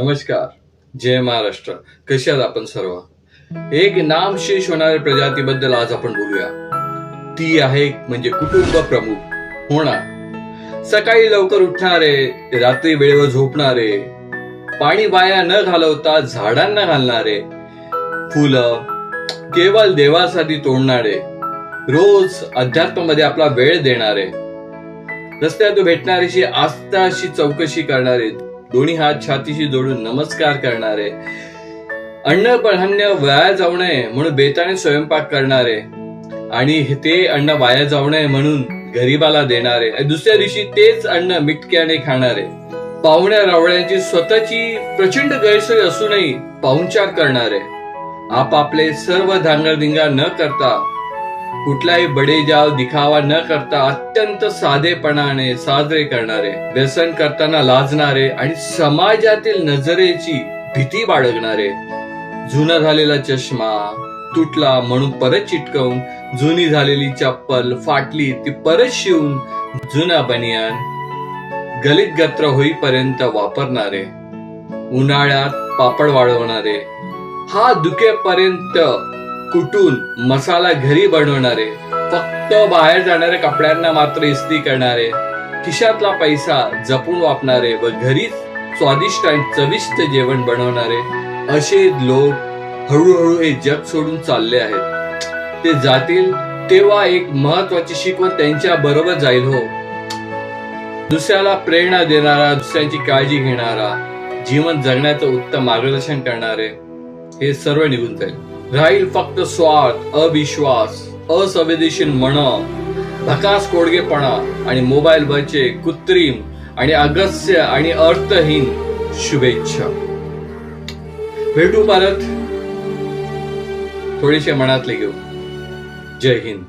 नमस्कार. जय महाराष्ट्र. कसे आहात आपण सर्व? एक नामशेष होणाऱ्या प्रजातीबद्दल आज आपण बोलूया. ती आहे म्हणजे कुटुंब प्रमुख होणार. सकाळी लवकर उठणारे रात्री वेळेवर झोपणारे पाणी वाया न घालवता झाडांना घालणारे फुलं केवळ देवासाठी तोडणारे रोज अध्यात्मामध्ये आपला वेळ देणारे रस्त्यात भेटणारीशी आस्थाशी चौकशी करणारे दोन्ही हात छातीशी जोडून नमस्कार करणारे. अन्न पण वाया जाऊ नये म्हणून बेताने स्वयंपाक करणारे. आणि ते अन्न वाया जाऊ नये म्हणून गरीबाला देणारे. आणि दुसऱ्या दिवशी तेच अन्न मिटक्याने खाणारे. पाहुण्या रावळ्यांची स्वतःची प्रचंड गैरसोय असूनही पाहुणचार करणारे. आपापले सर्व धांगडधिंगा न करता कुठलाही बडेजाव दिखावा न करता अत्यंत साधेपणाने साजरे करणारे व्यसन करताना लाजणारे आणि समाजातील नजरेची भीती बाळगणारे. जुना झालेला चष्मा तुटला म्हणून परत चिटकवून जुनी झालेली चप्पल फाटली ती परत शिवून जुना बनियान गलित गत्र होईपर्यंत वापरणारे. उन्हाळ्यात पापड वाळवणारे. हा दुखेपर्यंत कुटून मसाला घरी बनवणारे फक्त बाहेर जाणाऱ्या कपड्यांना मात्र इस्त्री करणारे खिशातला पैसा जपून वापरणारे व घरीच स्वादिष्ट आणि चविष्ट जेवण बनवणारे असे लोक हळूहळू हे जग सोडून चालले आहेत. ते जातील तेव्हा एक महत्वाची शिकवण त्यांच्या बरोबर जाईल हो. दुसऱ्याला प्रेरणा देणारा दुसऱ्यांची काळजी घेणारा जीवन जगण्याचं उत्तम मार्गदर्शन करणारे हे सर्व निघून जाईल. राहील फक्त स्वार्थ अविश्वास असंवेदनशील मन भकास कोडगेपणा आणि मोबाईल वरचे कृत्रिम आणि अगस्य आणि अर्थहीन शुभेच्छा. भेटू परत. थोडेसे मनातले घेऊ. जय हिंद.